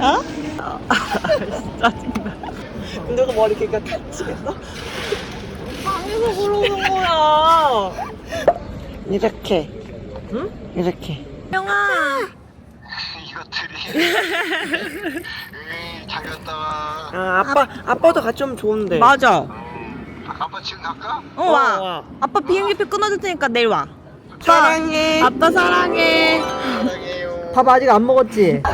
어? 짜증나. 근데 너 머리 길가 다치겠어? 방에서 그러는 거야. 이렇게. 응? 이렇게. 영아. 이것들이 에이 잘 갔다 와 아, 아빠, 아빠도 같이 오면 좋은데. 맞아. 음, 아빠 지금 갈까? 어, 와. 어, 와. 아빠 비행기표 끊어줄 테니까 내일 와. 사랑해. 아빠 사랑해. 사랑해요 밥 아직 안 먹었지?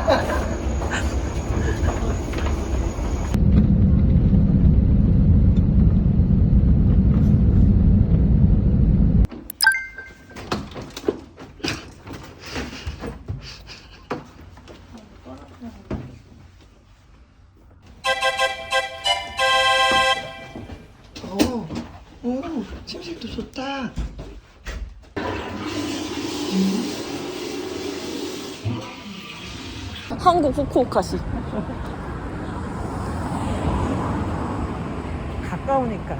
한국 후쿠오카시. 가까우니까.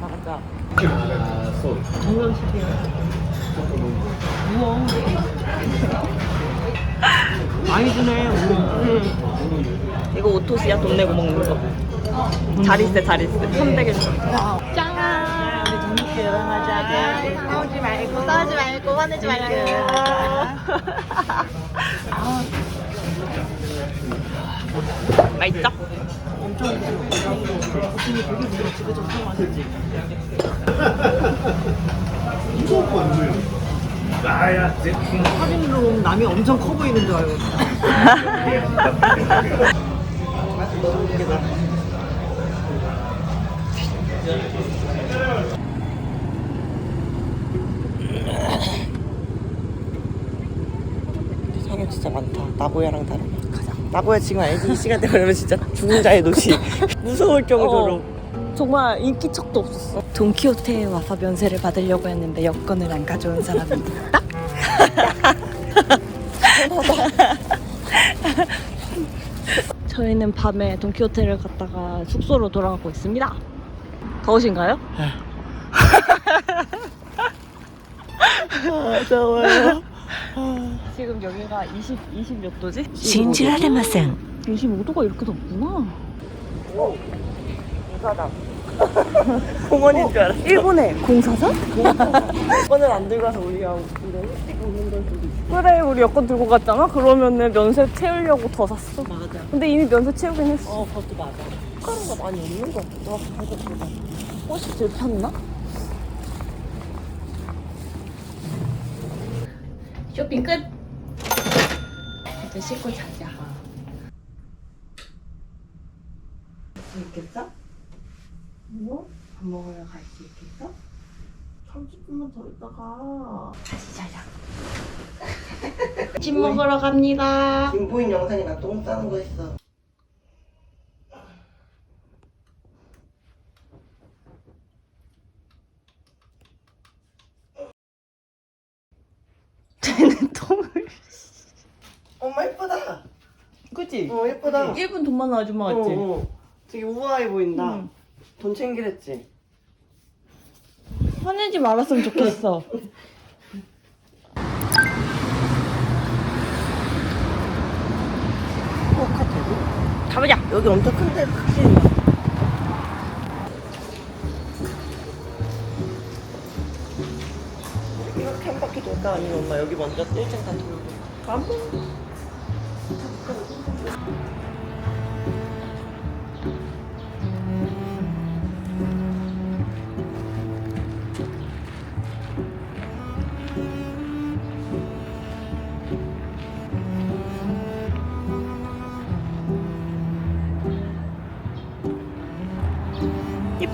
맞아. 많이 주네. 이거 오토시야 돈 내고 먹는 거. 자리세 자리세 300일. 짠. 우리 재밌게 여행하자. 싸우지 말고 싸우지 말고 화내지 말고. 맛있죠? 사진으로 보면 남이 엄청 커 보이는 줄 알고. 사람 진짜 많다. 나고야랑 다르. 가자. 나고야 지금 알지? 이 시간 되면 진짜 죽은 자의 도시. 무서울 정도로. 어, 정말 인기 척도 없었어. 돈키호테에 와서 면세를 받으려고 했는데 여권을 안 가져온 사람이 있다. 저희는 밤에 돈키호테를 갔다가 숙소로 돌아가고 있습니다. 더우신가요? 더워요. 지금 여기가 20, 20 몇 도지? 信じられません 25도가 이렇게 덥구나. 공사장. 공원인 줄 알았어. 일본에 공사장? 여권을 안 들고 가서 우리가 이런 일찍 오는 걸 수도 있어. 그래 우리 여권 들고 갔잖아 그러면은 면세 채우려고 더 샀어 맞아. 근데 이미 면세 채우긴 했어 어, 그것도 맞아. 가루가 많이 없는 것 같기도 하고, 생각보다. 혹시 들켰나? 쇼핑 끝 이제 씻고 자자 수 있겠어? 뭐? 밥 먹으러 갈 수 있겠어? 30분만 더 있다가 다시 자자 집 먹으러 갑니다 김보인 영상이 나똥 싸는 거 했어 쟤는 똥을 엄마 예쁘다 그치? 어 예쁘다 일본 돈 많은 아줌마 같지? 어, 어. 되게 우아해 보인다 응. 돈 챙기랬지? 화내지 말았으면 좋겠어 후쿠오카 대구? 가보자 여기 엄청 큰데 크지? 이렇게 한 바퀴 돌까 아니면 엄마 여기 먼저 1층 다 돌고 가보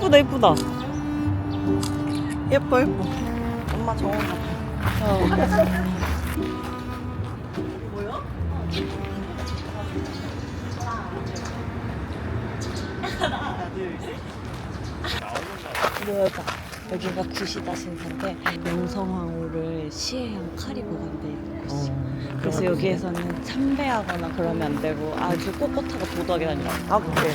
이쁘다 이쁘다. 예뻐 예뻐. 엄마 정원 같아 어. 뭐야 여기가 구시다 신사인데. 명성황후를 시해양 칼이 보관돼 있는 곳이 그래서 여기에서는 참배하거나 그러면 안 되고 아주 꼿꼿하고 도덕이 아니라 아 그래.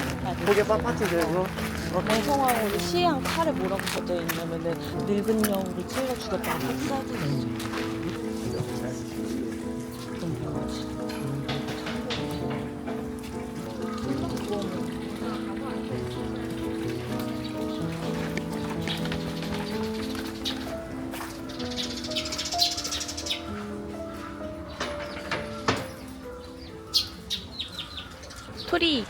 고개 빳빳이 들고 여성하고 시향 칼에 뭐라고 적혀 있냐면 늙은 영으로 찔러 죽였다고 속삭이 토리.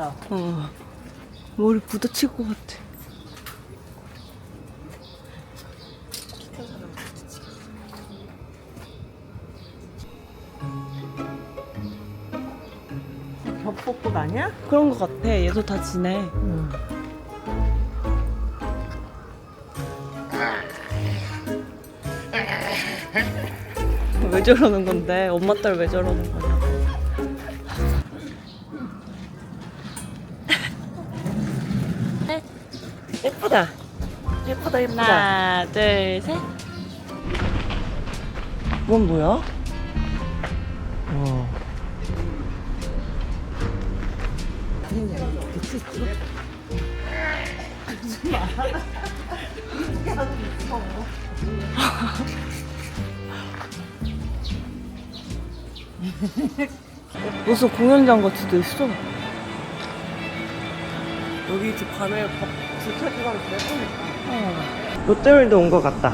못 오겠다. 어. 머리 부딪힐 것 같아. 겹벚꽃 아니야? 그런 것 같아. 얘도 다 지네. 왜 저러는 건데? 엄마 딸 왜 저러는 거냐? 예쁘다, 예쁘다. 하나, 둘, 셋. 이건 뭐야? 어. 무슨 공연장 같이도 있어. 여기 저 밤에 불 켜지고 하면 예쁘니까. 롯데월드 온 것 같다.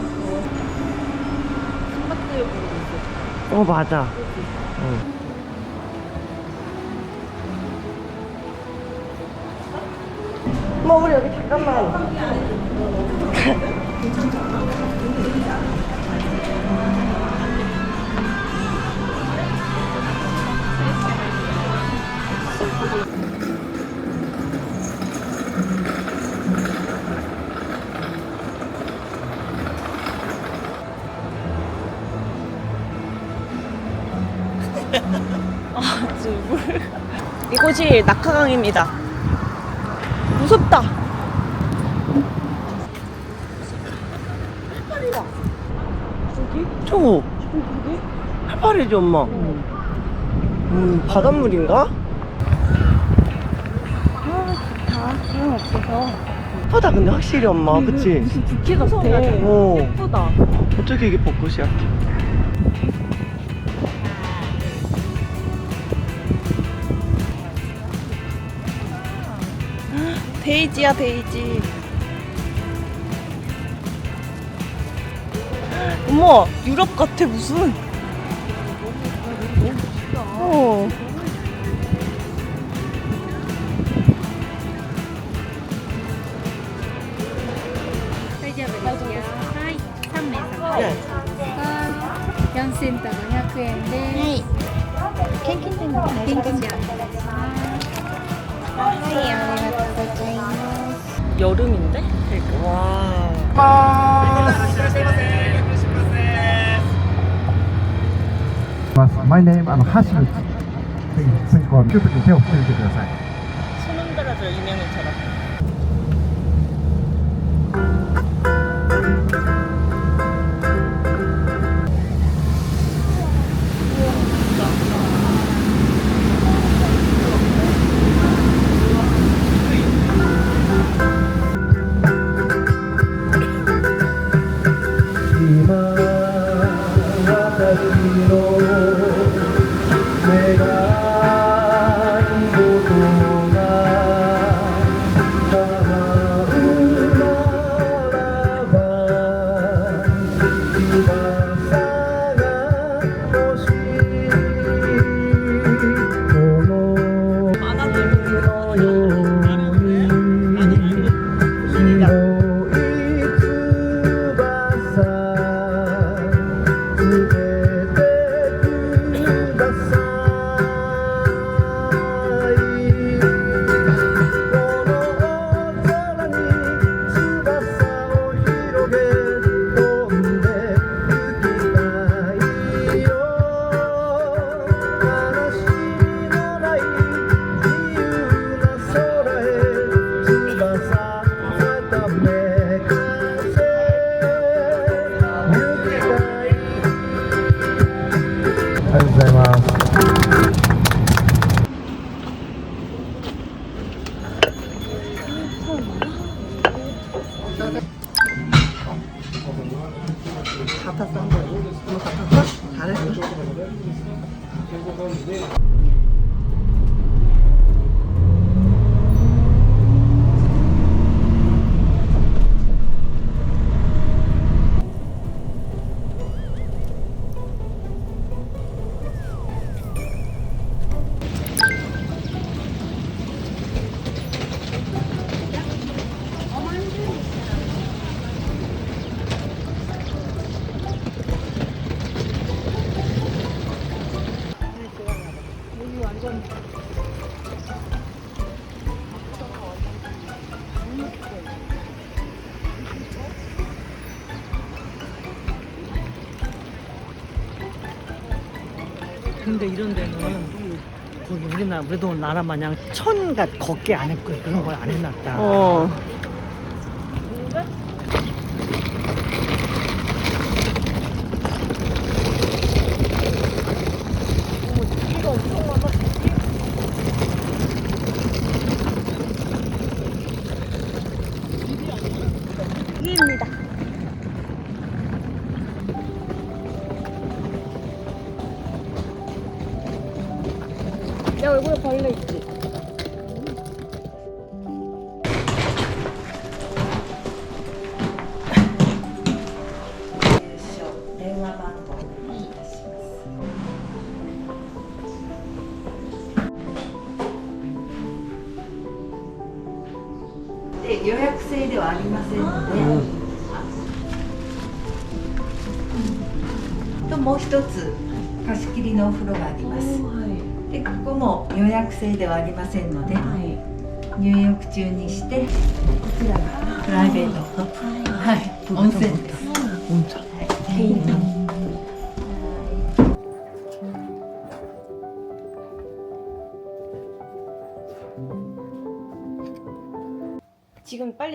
어 맞아. 어. 뭐 우리 여기 잠깐만. 이곳이 낙하강입니다. 무섭다. 저거. 해파리지 엄마. 음 바닷물인가? 예쁘다 근데 확실히 엄마 그치? 무슨 부케 같아. 어 예쁘다. 어떻게 이게 벚꽃이야? 데이지야 데이지. 어머 유럽 같아 무슨. ます. My name あのハシム次次こうピュッと手を振ってみてください Di ba natatino 근데 이런 데는 우리나라 그래도 나라 마냥 천갓 걷게 안 했고 그런 걸 안 해놨다. 어. ではありませんので、ともう一つ貸し切りのお風呂があります、でここも予約制ではありませんので、入浴中にしてこちらがプライベートはい、温泉です。 음.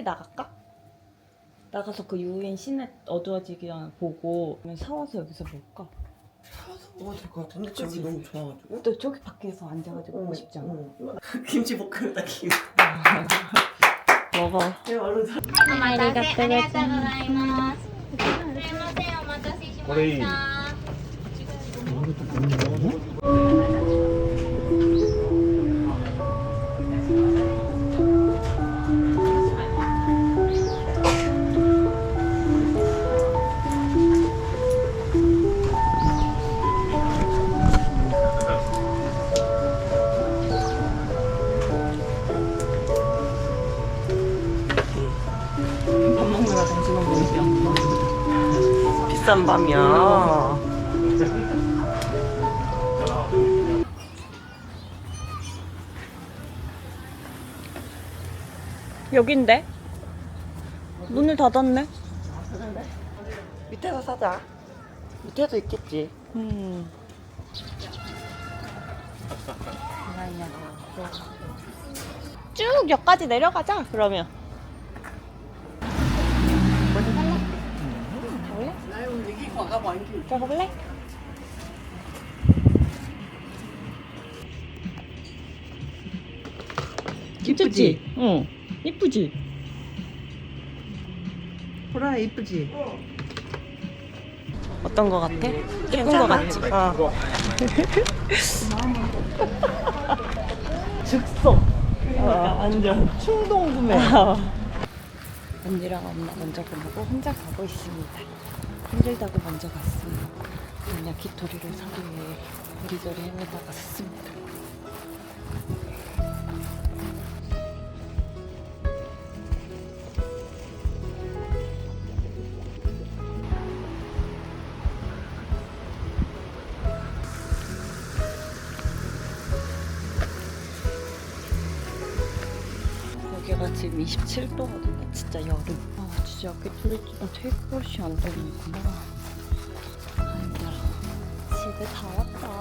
빨리 나갈까? 나가서 그 유엔 시내 어두워지기 전에 보고 그러면 사와서 여기서 볼까? 먹어도 될것 같은데 집이 너무 좋아가지고. 또 저기 밖에서 앉아가지고 어, 보고 싶지 않아? 김치 볶음에다 김. 먹어. お待たせありがとうございます。すいません、お待たせしました。 비싼 밤이야. 여긴데? 문을 닫았네? 밑에서 사자. 밑에도 있겠지. 음. 쭉 여기까지 내려가자 그러면 가볼래? 이쁘지? 응 이쁘지? 보라 이쁘지? 어떤 거 같아? 예쁜 거 같지? 어. 즉석 그러니까 완전 충동 구매 언니랑 엄마 먼저 보내고 혼자 가고 있습니다 힘들다고 먼저 갔습니다 그냥 야키토리를 사기 위해 이리저리 헤매다가 샀습니다 여기가 지금 27도거든요. 진짜 여름. 아, 진짜 야키토리 어, 테이크아웃이 안 되는구나. 아, 힘들어. 집에 다 왔다.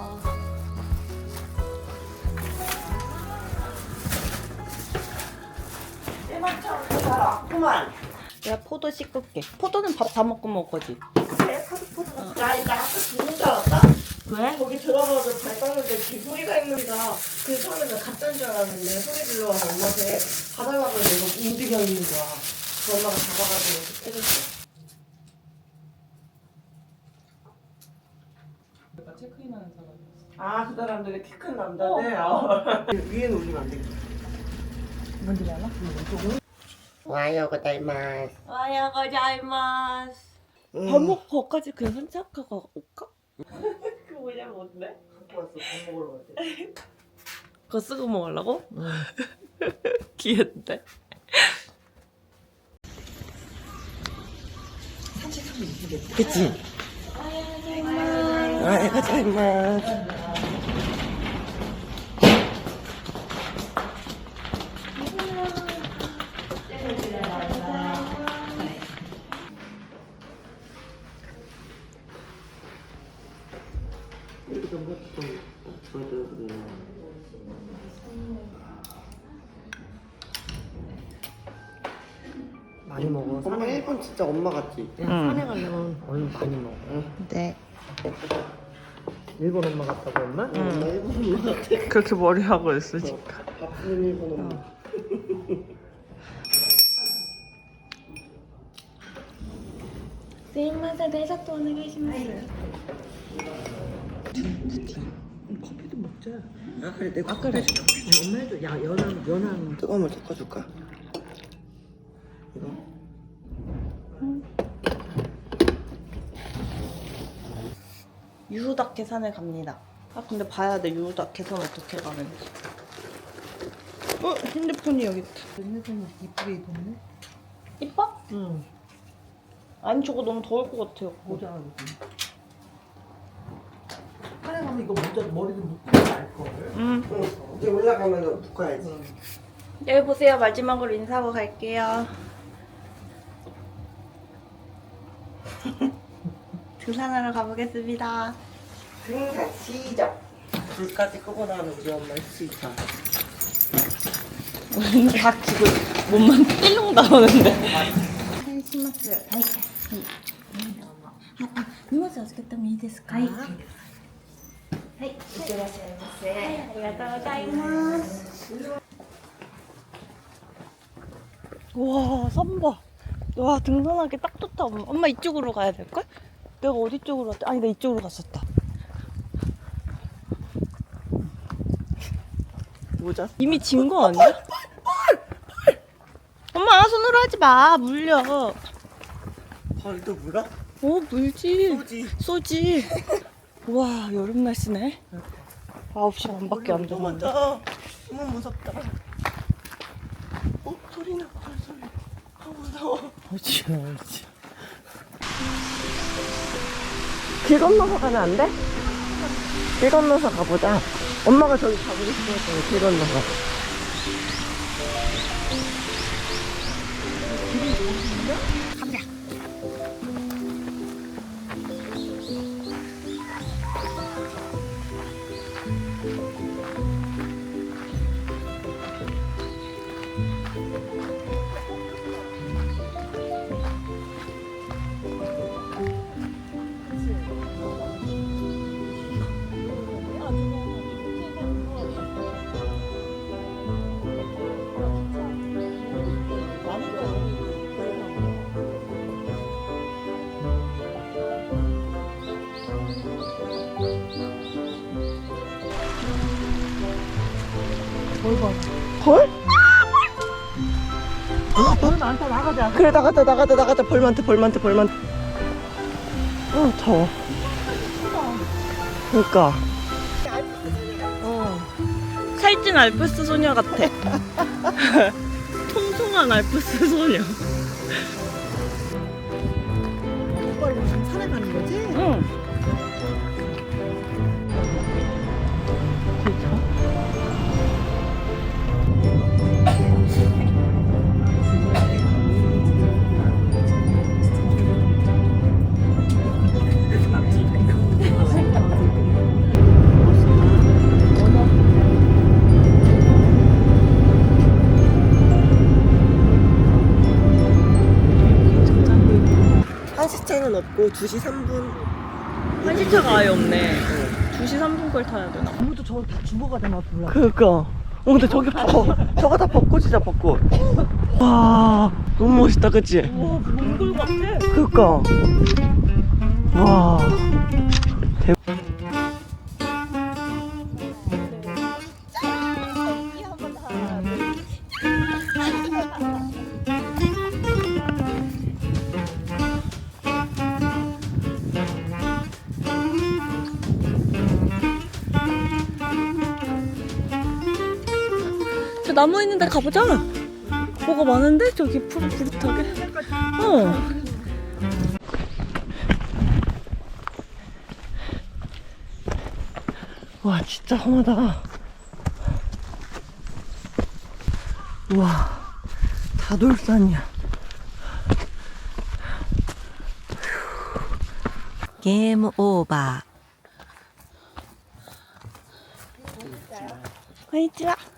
그만. 내가 포도 씻을게. 포도는 밥 다 먹고 먹을 거지. 그래, 파스포드. 나 이거 아까 죽는 줄 알았다? 왜? 거기 들어가서 발 땄는데 귀 소리가 있는다. 그 처음에는 가짜인 줄 알았는데 소리 질러와서 엄마한테 봐달라고 내가 움직여 있는 거야. 그 엄마가 잡아가지고 때렸어. 아, 그 사람들이 키 큰 남자네. 어. 위에 올리면 안 되겠다. 뭔지 알아? 와요, 고다이마스. 와야 가자이마스. 음. 밥 먹고 거기까지 그냥 산책하고 올까? 그 뭐냐, 뭔데? 갖고 왔어. 밥 먹으러 갈 때. 그거 쓰고 먹으려고? 귀여운데? 그치? 와요, 고다이마 생각도 없어져 그래요. 많이 먹어. 엄마 산에 일본 진짜 엄마 같지? 야, 산에 가면 얼른 많이 먹어. 네. 일본 엄마 같다고 엄마? 엄마 일본 엄마 같아. 그렇게 머리 하고 있어 어, 지금. 바쁜 일본 엄마.すいません、デザートお願いします。 커피도 먹자. 아 그래 내가 아까 그래. 엄마 해줘. 야 연한 연한. 뜨거운 물 섞어줄까? 이거? 유후닥 계산에 갑니다. 아 근데 봐야 돼 유후닥 계산 어떻게 가는지. 어 핸드폰이 여기 있다. 핸드폰 이쁘게 입었네. 이뻐? 응. 아니 저거 너무 더울 것 같아요. 모자. 산에 가면 이거 모자 머리도 묶고 갈 걸. 음. 응. 이제 올라가면 묶어야지. 여기 보세요. 마지막으로 인사하고 갈게요. 등산하러 가보겠습니다. 등산 시작. 불까지 끄고 나면 우리 엄마 시작. 우리 다 지금 몸만 삐롱 나오는데. します。はい。はい。あ、荷物預けてもいいですか。はい。 はい。いってらっしゃいませ。はい、ありがとうございます。 와, 삼바. 와, 등산하기 딱 좋다. 엄마, 엄마 이쪽으로 가야 될걸? 내가 어디 쪽으로 갔지? 아니, 나 이쪽으로 갔었다. 모자? 이미 진 거 아니야? 엄마, 손으로 하지 마. 물려. 벌도 물어? 오, 물지. 쏘지. 쏘지. 와, 여름 날씨네. 9시 반밖에 안 너무 됐는데. 많다. 너무 무섭다. 어? 소리 나. 발 소리. 아 무서워. 옳지, 옳지. 길 건너서 가면 안 돼? 길 건너서 가보자. 엄마가 저기 가보고 싶었잖아. 길 건너서. 벌? 아, 벌 많다. 나가자. 그래, 나가자, 나가자, 나가자. 벌 많대, 벌 많대, 벌 많대. 어, 더워. 그니까. 살찐 알프스 소녀 같아. 통통한 알프스 소녀. 오빠 이거 지금 산에 가는 거지? 응. 한시차는 없고 2시 3분. 한시차가 아예 없네. 2시 3분 걸 타야 되나? 아무도 저거 다 죽어가 되나 몰라. 그니까. 어, 근데 저기 벚, 저거 다 벚꽃이자 벚꽃. 와, 너무 멋있다, 그치? 와, 몽골 같아. 그니까. 와. 대... 저 가보자. 뭐가 많은데? 저기 푸릇푸릇하게. 어. 와, 진짜 험하다. 와, 다돌산이야. 게임 오버.こんにちは。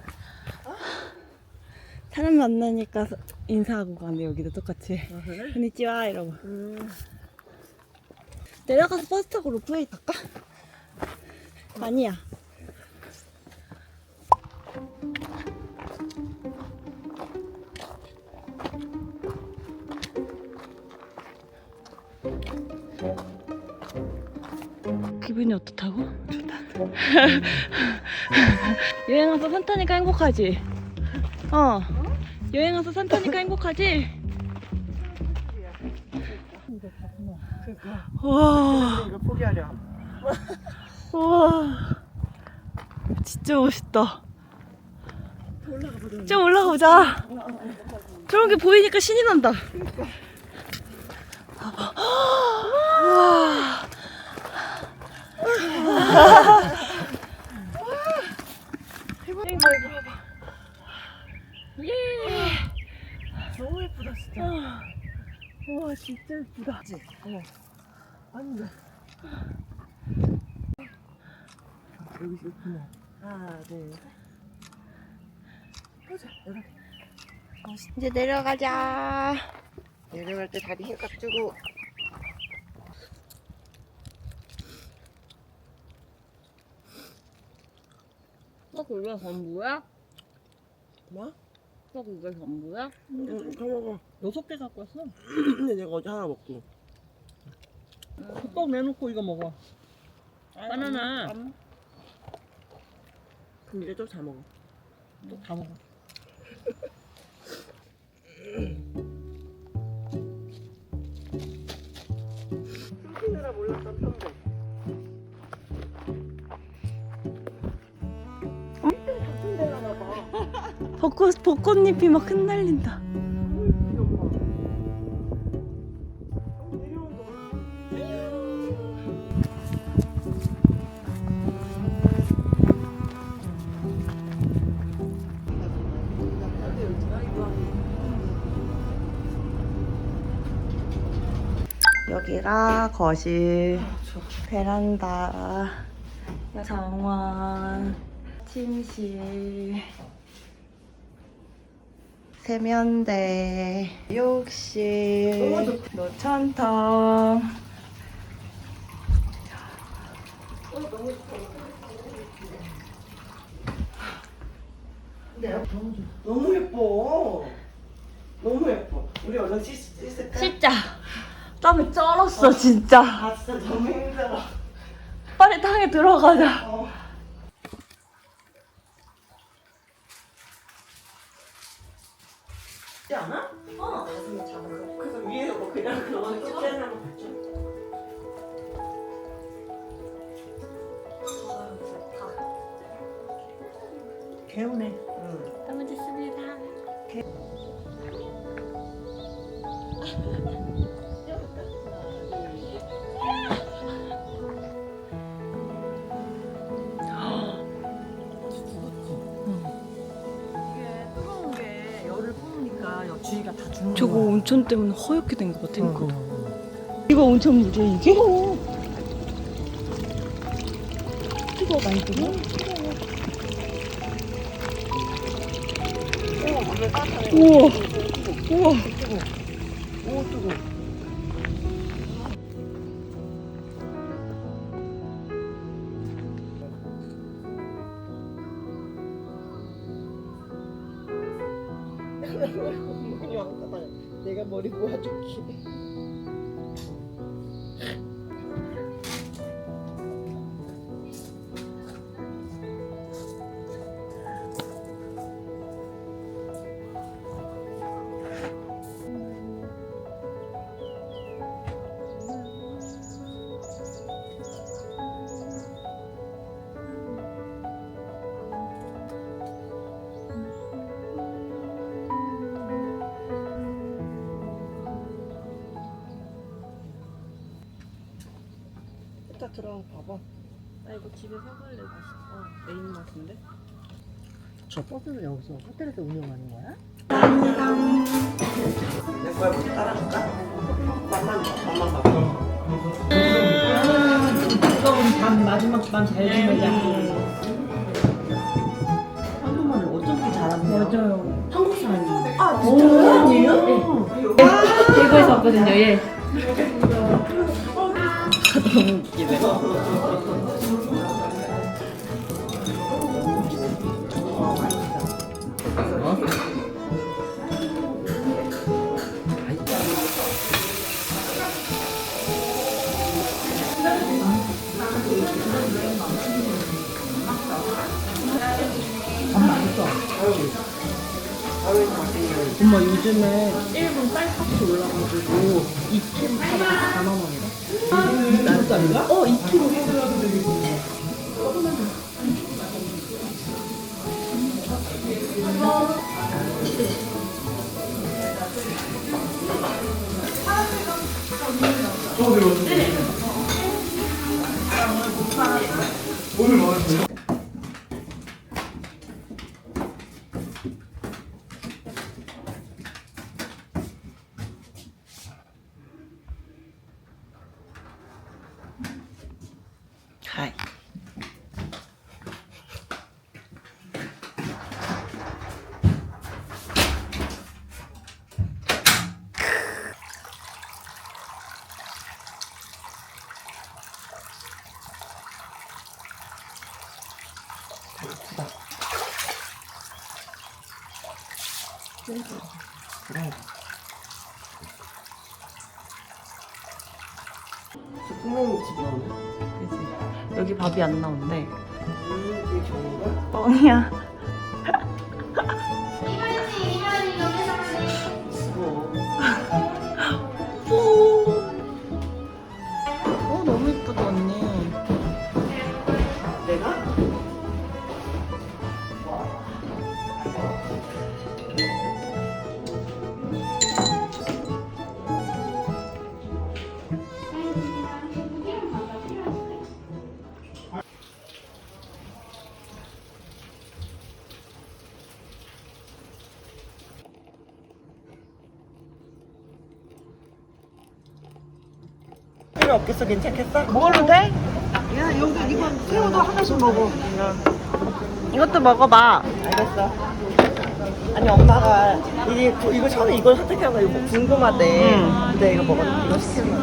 사람 만나니까 서- 인사하고 가네 여기도 똑같이. konnichiwa 이러고. 내려가서 버스 타고 로프웨이 탈까? 아니야. 기분이 어떻다고? 좋다. 여행 와서 산 타니까 행복하지? 어. 여행 와서 산 타니까 행복하지? 와. 이거 포기하려. 와. 진짜 멋있다. 좀 올라가 보자. 저런 게 보이니까 신이 난다. 와. 이거 이거 봐봐. 예. 진짜. 와 진짜 예쁘다. 어. 안돼. 여기 있구나. 하나, 둘. 보자. 여기. 이제 내려가자. 내려갈 때 다리 힘깍 주고. 너 그게 전부야? 뭐? 너 그게 전부야? 응, 더 먹어. 여섯 개 갖고 왔어. 근데 내가 어제 하나 먹고. 뚜껑 내놓고 이거 먹어. 바나나. 그럼 이제 좀잘 먹어. 또 다 먹어. 힘들어 몰랐던 평생. 벚꽃 벚꽃잎이 막 흩날린다. 여기가 거실, 베란다, 정원, 침실. 세면대, 욕실, 노천탕. 너무 예뻐. 너무 예뻐. 우리 얼른 씻, 씻을까? 진짜 땀이 쩔었어 진짜. 아 진짜 너무 힘들어. 빨리 탕에 들어가자. 어. 개운해. 응. 너무 좋습니다. 이게 뜨거운 게 열을 뿜으니까 여 주위가 다 죽는 저거 거야. 온천 때문에 허옇게 된 것 같아. 응. 이거 온천 물이야 이게? 뜨거워 많이 뜨거 우와. 우와. 오 뜨거. 들어가 봐봐. 나 이거 집에 사갈래 맛있어 메인 맛인데? 저 버스는 여기서 호텔에서 운영하는 거야? 뭐 따라줄까? 맛만 봐, 맛만 봐. 뜨거운 밤 마지막 밤잘 지내자. 한국말을 어쩜 이렇게 잘하는 거야? 맞아요 한국 사람이 대구에서 왔거든요. 예. 너무 웃기네. 엄마 요즘에 일본 쌀값이 올라가지고 2kg 사다 4만 원이래. 쌀쌀인가? 어, 2kg. 하이. 그래. 분명히 집에 오네. 밥이 안 나온대. 뻥이야. 없겠어, 괜찮겠어? 먹어도 돼? 야 여기 이건 새우도 하나씩 먹어. 이것도 먹어봐. 알겠어. 아니, 엄마가 그- 이거 처음에 이걸 선택해서 이거 뭐 궁금하대. 근데 이거 먹어. 이거 시키는 거.